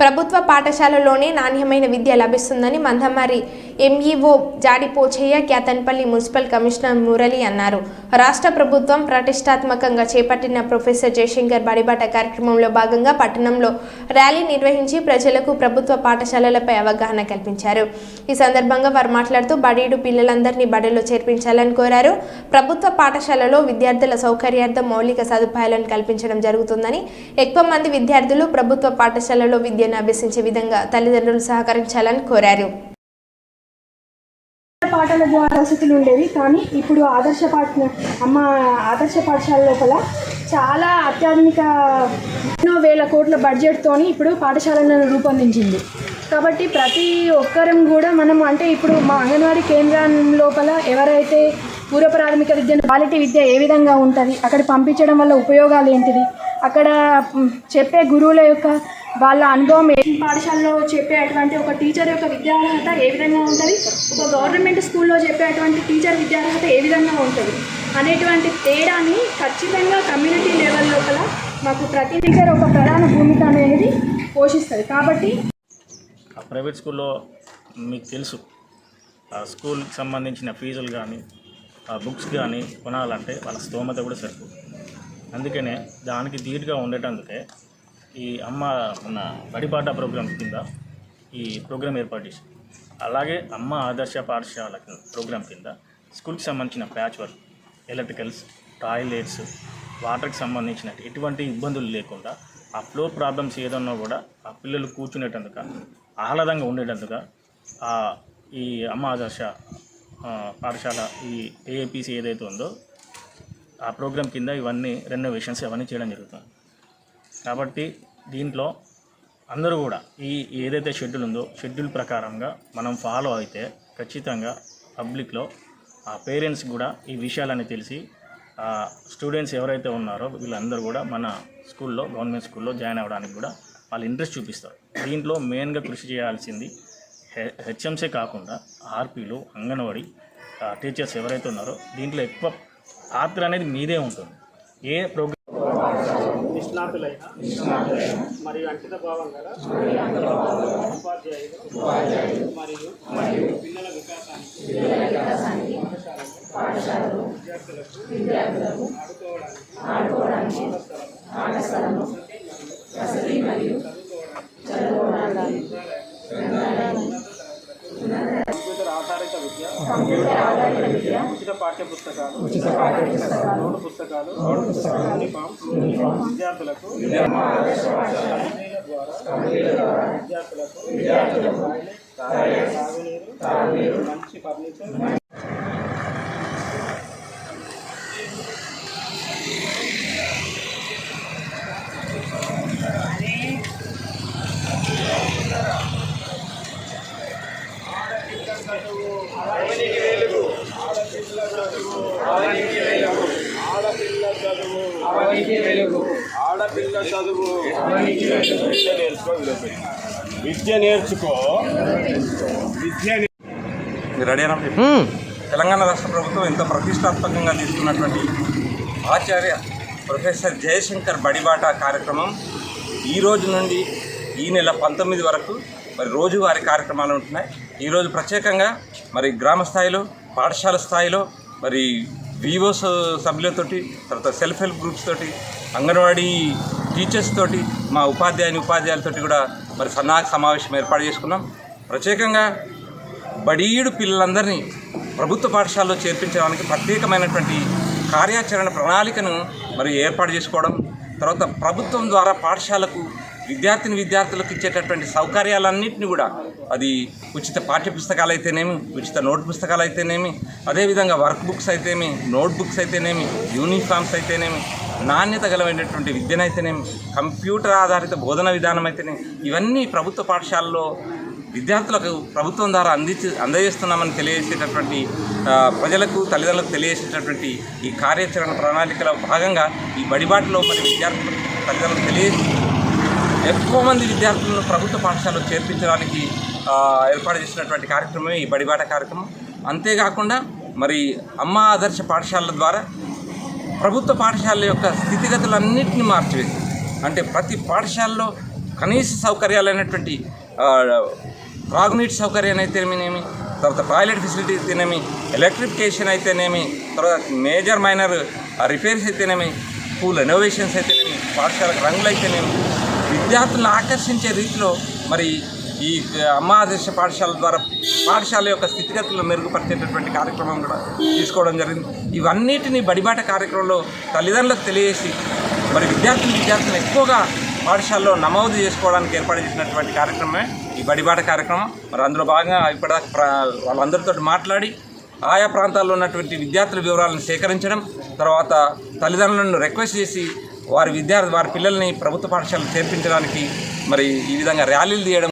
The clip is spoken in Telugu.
ప్రభుత్వ పాఠశాలలోనే నాణ్యమైన విద్య లభిస్తుందని Mandamarri MEO Jadi Pochaiah Kyathanpalli municipal commissioner Murali అన్నారు. రాష్ట్ర ప్రభుత్వం ప్రతిష్టాత్మకంగా చేపట్టిన ప్రొఫెసర్ జయశంకర్ బడిబాట కార్యక్రమంలో భాగంగా పట్టణంలో ర్యాలీ నిర్వహించి ప్రజలకు ప్రభుత్వ పాఠశాలలపై అవగాహన కల్పించారు. ఈ సందర్భంగా వారు మాట్లాడుతూ బడీడు పిల్లలందరినీ బడిలో చేర్పించాలని కోరారు. ప్రభుత్వ పాఠశాలలో విద్యార్థుల సౌకర్యార్థం మౌలిక సదుపాయాలను కల్పించడం జరుగుతుందని ఎక్కువ మంది విద్యార్థులు ప్రభుత్వ పాఠశాలలో విద్యను అభ్యసించే విధంగా తల్లిదండ్రులు సహకరించాలని కోరారు. పాఠాల ద్వారా వసతులు ఉండేవి కానీ ఇప్పుడు ఆదర్శ పాఠ అమ్మ ఆదర్శ పాఠశాల లోపల చాలా అత్యాధునిక ఎన్నో వేల కోట్ల బడ్జెట్తోని ఇప్పుడు పాఠశాలను రూపొందించింది. కాబట్టి ప్రతి ఒక్కరం కూడా మనం అంటే ఇప్పుడు మా అంగన్వాడీ కేంద్రం లోపల ఎవరైతే పూర్వ ప్రాథమిక విద్య క్వాలిటీ విద్య ఏ విధంగా ఉంటుంది అక్కడ పంపించడం వల్ల ఉపయోగాలు ఏంటిది అక్కడ చెప్పే గురువుల యొక్క వాళ్ళ అనుభవం ఏ పాఠశాలలో చెప్పేటువంటి ఒక టీచర్ యొక్క విద్యార్హత ఏ విధంగా ఉంటుంది? ఒక గవర్నమెంట్ స్కూల్లో చెప్పేటువంటి టీచర్ విద్యార్హత ఏ విధంగా ఉంటుంది? అనేటువంటి తేడాని ఖచ్చితంగా కమ్యూనిటీ లెవెల్ లోపల మాకు ప్రతి టీచర్ ఒక ప్రధాన భూమిక అనేది పోషిస్తుంది. కాబట్టి ఆ ప్రైవేట్ స్కూల్లో మీకు తెలుసు ఆ స్కూల్కి సంబంధించిన ఫీజులు కానీ ఆ బుక్స్ కానీ కొనాలంటే వాళ్ళ స్తోమత కూడా సరిపోదు. అందుకనే దానికి ధీటుగా ఉండేటందుకే ఈ అమ్మ మన బడిపాట ప్రోగ్రాం కింద ఈ ప్రోగ్రాం ఏర్పాటు చేసి అలాగే అమ్మ ఆదర్శ పాఠశాల ప్రోగ్రామ్ ప్రోగ్రాం కింద స్కూల్కి సంబంధించిన ప్యాచ్ వర్క్ ఎలక్ట్రికల్స్ టాయిలెట్స్ వాటర్కి సంబంధించిన ఎటువంటి ఇబ్బందులు లేకుండా ఆ ఫ్లో ప్రాబ్లమ్స్ ఏదన్నా కూడా ఆ పిల్లలు కూర్చునేటందుక ఆహ్లాదంగా ఉండేటందుక ఆ ఈ అమ్మ ఆదర్శ పాఠశాల ఈ ఏఏపీసీ ఏదైతే ఉందో ఆ ప్రోగ్రాం కింద ఇవన్నీ రెనోవేషన్స్ అవన్నీ చేయడం జరుగుతుంది. కాబట్టి దీంట్లో అందరూ కూడా ఈ ఏదైతే షెడ్యూల్ ఉందో షెడ్యూల్ ప్రకారంగా మనం ఫాలో అయితే ఖచ్చితంగా పబ్లిక్లో ఆ పేరెంట్స్ కూడా ఈ విషయాలన్నీ తెలిసి ఆ స్టూడెంట్స్ ఎవరైతే ఉన్నారో వీళ్ళందరూ కూడా మన స్కూల్లో గవర్నమెంట్ స్కూల్లో జాయిన్ అవ్వడానికి కూడా వాళ్ళు ఇంట్రెస్ట్ చూపిస్తారు. దీంట్లో మెయిన్గా కృషి చేయాల్సింది హె- హెచ్ఎంసీ కాకుండా ఆర్పీలు అంగన్వాడీ టీచర్స్ ఎవరైతే ఉన్నారో దీంట్లో ఎక్కువ పాత్ర అనేది మీదే ఉంటుంది. ఏ ప్రోగ్రామ్ నిష్ణాతులైన మరియు అంకిత భావం గల ఉపాధ్యాయులు మరియు పిల్లల వికాసానికి పాఠశాలలో విద్యార్థులకు ఆడుకోవడానికి ఆట ఉచిత పాఠ్య పుస్తకాలు ఉచిత పాఠ్య పుస్తకాలు నోటు పుస్తకాలు యూనిఫామ్ విద్యార్థులకు విద్యార్థులకు మంచి ఫర్నిచర్ ఆడపిల్ల చదువు. విద్య నేర్చుకో. విద్య నేర్చుకో. విద్య రెడీనా తెలంగాణ రాష్ట్ర ప్రభుత్వం ఎంతో ప్రతిష్టాత్మకంగా తీసుకున్నటువంటి ఆచార్య ప్రొఫెసర్ జయశంకర్ బడిబాట కార్యక్రమం ఈ రోజు నుండి ఈ నెల పంతొమ్మిది వరకు మరి రోజువారీ కార్యక్రమాలు ఉంటున్నాయి. ఈరోజు ప్రత్యేకంగా మరి గ్రామ స్థాయిలో పాఠశాల స్థాయిలో మరి వివోస్ సభ్యులతోటి తర్వాత సెల్ఫ్ హెల్ప్ గ్రూప్స్ తోటి అంగన్వాడీ టీచర్స్ తోటి మా ఉపాధ్యాయుని ఉపాధ్యాయులతోటి కూడా మరి సన్నాహక సమావేశం ఏర్పాటు చేసుకున్నాం. ప్రత్యేకంగా బడీయుడు పిల్లలందరినీ ప్రభుత్వ పాఠశాలలో చేర్పించడానికి ప్రత్యేకమైనటువంటి కార్యాచరణ ప్రణాళికను మరి ఏర్పాటు చేసుకోవడం తర్వాత ప్రభుత్వం ద్వారా పాఠశాలకు విద్యార్థిని విద్యార్థులకు ఇచ్చేటటువంటి సౌకర్యాలన్నింటినీ కూడా అది ఉచిత పాఠ్య పుస్తకాలు అయితేనేమి ఉచిత నోట్ పుస్తకాలు అయితేనేమి అదేవిధంగా వర్క్ బుక్స్ అయితేనేమి నోట్ బుక్స్ అయితేనేమి యూనిఫామ్స్ అయితేనేమి నాణ్యత గలమైనటువంటి విద్యనైతేనేమి కంప్యూటర్ ఆధారిత బోధన విధానం అయితేనేమి ఇవన్నీ ప్రభుత్వ పాఠశాలలో విద్యార్థులకు ప్రభుత్వం ద్వారా అందించి అందజేస్తున్నామని తెలియజేసేటటువంటి ప్రజలకు తల్లిదండ్రులకు తెలియజేసేటటువంటి ఈ కార్యాచరణ ప్రణాళికలో భాగంగా ఈ బడిబాటులో మరి విద్యార్థులకు తల్లిదండ్రులకు తెలియజేసి ఎక్కువ మంది విద్యార్థులను ప్రభుత్వ పాఠశాలలో చేర్పించడానికి ఏర్పాటు చేసినటువంటి కార్యక్రమమే ఈ బడిబాట కార్యక్రమం. అంతేకాకుండా మరి అమ్మ ఆదర్శ పాఠశాలల ద్వారా ప్రభుత్వ పాఠశాలల యొక్క స్థితిగతులన్నింటినీ మార్చివేసి అంటే ప్రతి పాఠశాలలో కనీస సౌకర్యాలైనటువంటి అయినటువంటి త్రాగునీటి సౌకర్యం అయితేనేమి తర్వాత టాయిలెట్ ఫెసిలిటీ అయితేనేమి ఎలక్ట్రిఫికేషన్ అయితేనేమి తర్వాత మేజర్ మైనర్ రిపేర్స్ అయితేనేమి స్కూల్ రెనోవేషన్స్ అయితేనేమి పాఠశాలకు రంగులు అయితేనేమి విద్యార్థులను ఆకర్షించే రీతిలో మరి ఈ అమ్మ ఆదర్శ పాఠశాల ద్వారా పాఠశాల యొక్క స్థితిగతులను మెరుగుపరిచేటటువంటి కార్యక్రమం కూడా తీసుకోవడం జరిగింది. ఇవన్నిటిని బడిబాట కార్యక్రమంలో తల్లిదండ్రులకు తెలియజేసి మరి విద్యార్థులు విద్యార్థులను ఎక్కువగా పాఠశాలలో నమోదు చేసుకోవడానికి ఏర్పాటు చేసినటువంటి కార్యక్రమమే ఈ బడిబాట కార్యక్రమం. మరి అందులో భాగంగా ఇప్పటిదాకా వాళ్ళందరితో మాట్లాడి ఆయా ప్రాంతాల్లో ఉన్నటువంటి విద్యార్థుల వివరాలను సేకరించడం తర్వాత తల్లిదండ్రులను రిక్వెస్ట్ చేసి వారి విద్యార్థి వారి పిల్లల్ని ప్రభుత్వ పాఠశాలకు చేర్పించడానికి మరి ఈ విధంగా ర్యాలీలు తీయడం